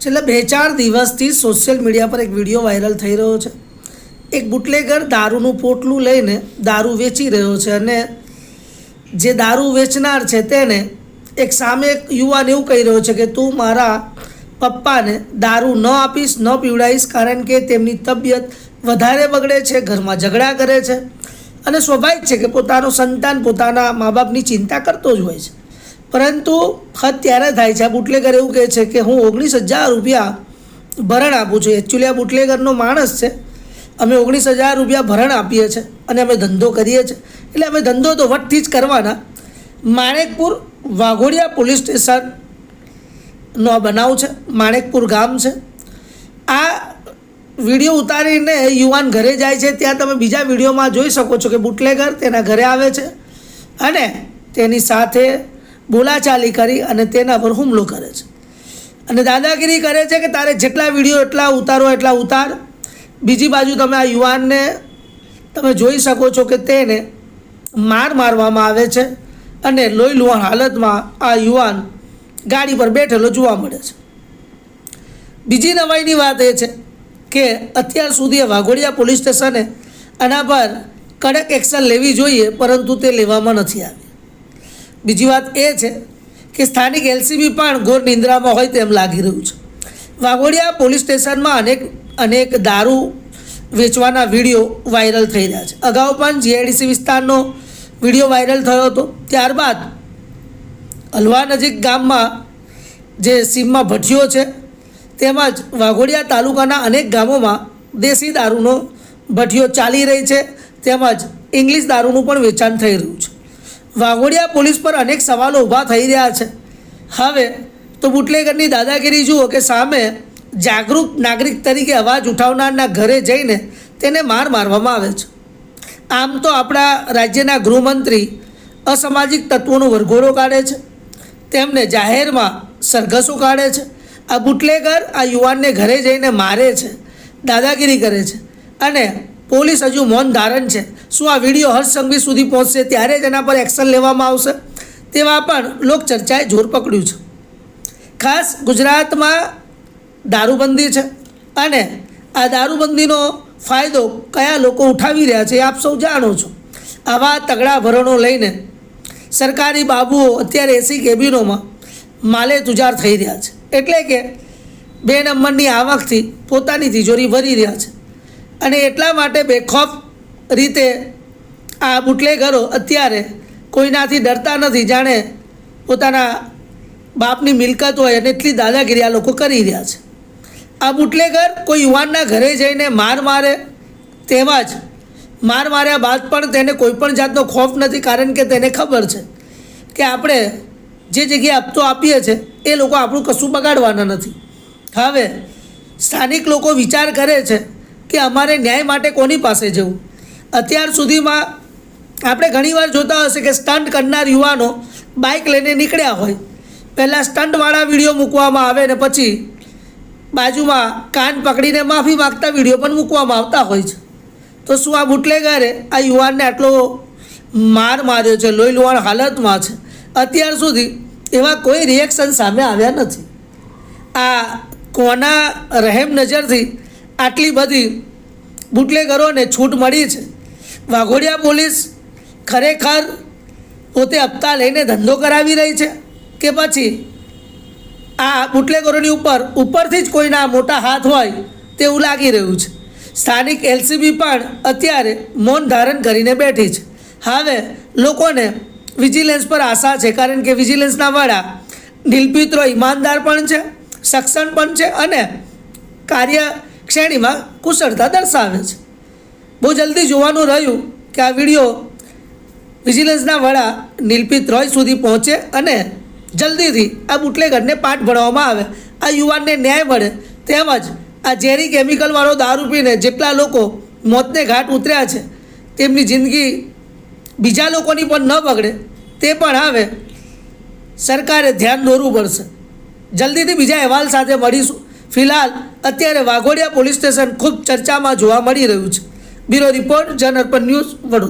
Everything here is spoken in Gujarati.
છેલ્લા બે ચાર દિવસથી સોશિયલ મીડિયા પર એક વીડિયો વાયરલ થઈ રહ્યો છે. એક બુટલેગર દારૂનું પોટલું લઈને દારૂ વેચી રહ્યો છે અને જે દારૂ વેચનાર છે તેને એક સામે એક યુવાન એવું કહી રહ્યો છે કે, તું મારા પપ્પાને દારૂ ન આપીશ, ન પીવડાવીશ, કારણ કે તેમની તબિયત વધારે બગડે છે, ઘરમાં ઝઘડા કરે છે. અને સ્વાભાવિક છે કે પોતાનું સંતાન પોતાના મા બાપની ચિંતા કરતો જ હોય છે. પરંતુ ખત ત્યારે થાય છે. આ બુટલેગર એવું કહે છે કે હું ઓગણીસ હજાર રૂપિયા ભરણ આપું છું. એકચ્યુઅલી આ બુટલેગરનો માણસ છે. અમે ઓગણીસ હજાર રૂપિયા ભરણ આપીએ છીએ અને અમે ધંધો કરીએ છીએ. એટલે અમે ધંધો તો વટથી જ કરવાના. માણેકપુર વાઘોડિયા પોલીસ સ્ટેશનનો આ બનાવ છે. માણેકપુર ગામ છે. આ વીડિયો ઉતારીને યુવાન ઘરે જાય છે. ત્યાં તમે બીજા વિડીયોમાં જોઈ શકો છો કે બુટલેગર તેના ઘરે આવે છે અને તેની સાથે બોલાચાલી કરી અને તેના પર હુમલો કરે છે. અને દાદાગીરી કરે છે કે તારે જેટલા વીડિયો એટલા ઉતારો, એટલા ઉતાર. બીજી બાજુ તમે આ યુવાનને તમે જોઈ શકો છો કે તેને માર મારવામાં આવે છે અને લોહી લુહાણ હાલતમાં આ યુવાન ગાડી પર બેઠેલો જોવા મળે છે. બીજી નવાઈની વાત એ છે કે અત્યાર સુધી વાઘોડિયા પોલીસ સ્ટેશને આના પર કડક એક્શન લેવી જોઈએ, પરંતુ તે લેવામાં નથી આવી. બીજી વાત એ છે કે સ્થાનિક એલસીબી પણ ઘોર નિંદ્રામાં હોય તેમ લાગી રહ્યું છે. વાઘોડિયા પોલીસ સ્ટેશનમાં અનેક અનેક દારૂ વેચવાના વીડિયો વાયરલ થઈ રહ્યા છે. અગાઉ પણ જીઆઈડીસી વિસ્તારનો વીડિયો વાયરલ થયો હતો. ત્યારબાદ અલવા નજીક ગામમાં જે સીમમાં ભઠ્યો છે, તેમજ વાઘોડિયા તાલુકાના અનેક ગામોમાં દેશી દારૂનો ભઠ્યો ચાલી રહી છે, તેમજ ઇંગ્લિશ દારૂનું પણ વેચાણ થઈ રહ્યું છે. વાઘોડિયા પોલીસ પર અનેક સવાલો ઊભા થઈ રહ્યા છે. હવે તો બુટલેગરની દાદાગીરી જુઓ કે સામે જાગૃત નાગરિક તરીકે અવાજ ઉઠાવનારના ઘરે જઈને તેને માર મારવામાં આવે છે. આમ તો આપણા રાજ્યના ગૃહમંત્રી અસામાજિક તત્વોનો વરઘોડો કાઢે છે. તેમને જાહેરમાં સરઘસો કાઢે છે. આ બુટલેગર આ યુવાનને ઘરે જઈને મારે છે. દાદાગીરી કરે છે. અને પોલીસ હજુ મૌન ધારણ છે. શું આ વીડિયો હર્ષ સંઘવી સુધી પહોંચશે ત્યારે એના પર એક્શન લેવામાં આવશે? તેવા પણ લોકચર્ચાએ જોર પકડ્યું છે. ખાસ ગુજરાતમાં દારૂબંધી છે અને આ દારૂબંધીનો ફાયદો કયા લોકો ઉઠાવી રહ્યા છે આપ સૌ જાણો છો. આવા તગડા ભરણો લઈને સરકારી બાબુઓ અત્યારે એસી કેબિનોમાં માલે તુજાર થઈ રહ્યા છે. એટલે કે બે નંબરની આવકથી પોતાની તિજોરી ભરી રહ્યા છે. અને એટલા માટે બેખોફ રીતે આ બુટલેગરો અત્યારે કોઈનાથી ડરતા નથી. જાણે પોતાના બાપની મિલકત હોય અને એટલી દાદાગીરી આ લોકો કરી રહ્યા છે. આ બુટલેગર કોઈ યુવાનના ઘરે જઈને માર મારે તેમજ માર માર્યા બાદ પણ તેને કોઈ પણ જાતનો ખોફ નથી. કારણ કે તેને ખબર છે કે આપણે જે જગ્યાએ આપતો આપીએ છીએ એ લોકો આપણું કશું બગાડવાના નથી. હવે સ્થાનિક લોકો વિચાર કરે છે કે અમારે ન્યાય માટે કોની પાસે જવું? અત્યાર સુધીમાં આપણે ઘણીવાર જોતા હશે કે સ્ટન્ટ કરનાર યુવાનો બાઇક લઈને નીકળ્યા હોય. પહેલાં સ્ટન્ટવાળા વીડિયો મૂકવામાં આવે ને પછી બાજુમાં કાન પકડીને માફી માગતા વીડિયો પણ મૂકવામાં આવતા હોય છે. તો શું આ બુટલેગરે આ યુવાનને આટલો માર માર્યો છે, લોહી લુહાણ હાલતમાં છે? અત્યાર સુધી એવા કોઈ રિએક્શન સામે આવ્યા નથી. આ કોના રહેમ નજરથી આટલી બધી બુટલેગરોને છૂટ મળી છે. વાઘોડિયા પોલીસ ખરેખર પોતે હપ્તા લઈને ધંધો કરાવી રહી છે કે પછી આ બુટલેગરોની ઉપર, ઉપરથી જ કોઈના મોટા હાથ હોય તેવું લાગી રહ્યું છે. સ્થાનિક એલસીબી પણ અત્યારે મૌન ધારણ કરીને બેઠી છે. હવે લોકોને વિજિલન્સ પર આશા છે, કારણ કે વિજિલન્સના વડા નીલપિત્રો ઈમાનદાર પણ છે, સક્ષમ પણ છે અને કાર્ય શ્રેણીમાં કુશળતા દર્શાવે છે. બહુ જલ્દી જોવાનું રહ્યું કે આ વીડિયો વિજિલન્સના વડા નીલપિત રોય સુધી પહોંચે અને જલ્દીથી આ બુટલેગરને પાઠ ભણવામાં આવે. આ યુવાનને ન્યાય મળે. તેમજ આ ઝેરી કેમિકલવાળો દારૂ પીને જેટલા લોકો મોતને ઘાટ ઉતર્યા છે, તેમની જિંદગી બીજા લોકોની પણ ન બગડે, તે પણ હવે સરકારે ધ્યાન દોરવું પડશે. જલ્દીથી બીજા અહેવાલ સાથે મળીશું. ફિલહાલ, અત્યારે વાઘોડિયા પોલીસ સ્ટેશન ખૂબ ચર્ચામાં જોવા મળી રહ્યું છે. બ્યુરો રિપોર્ટ જનરપન ન્યૂઝ વડોદરા.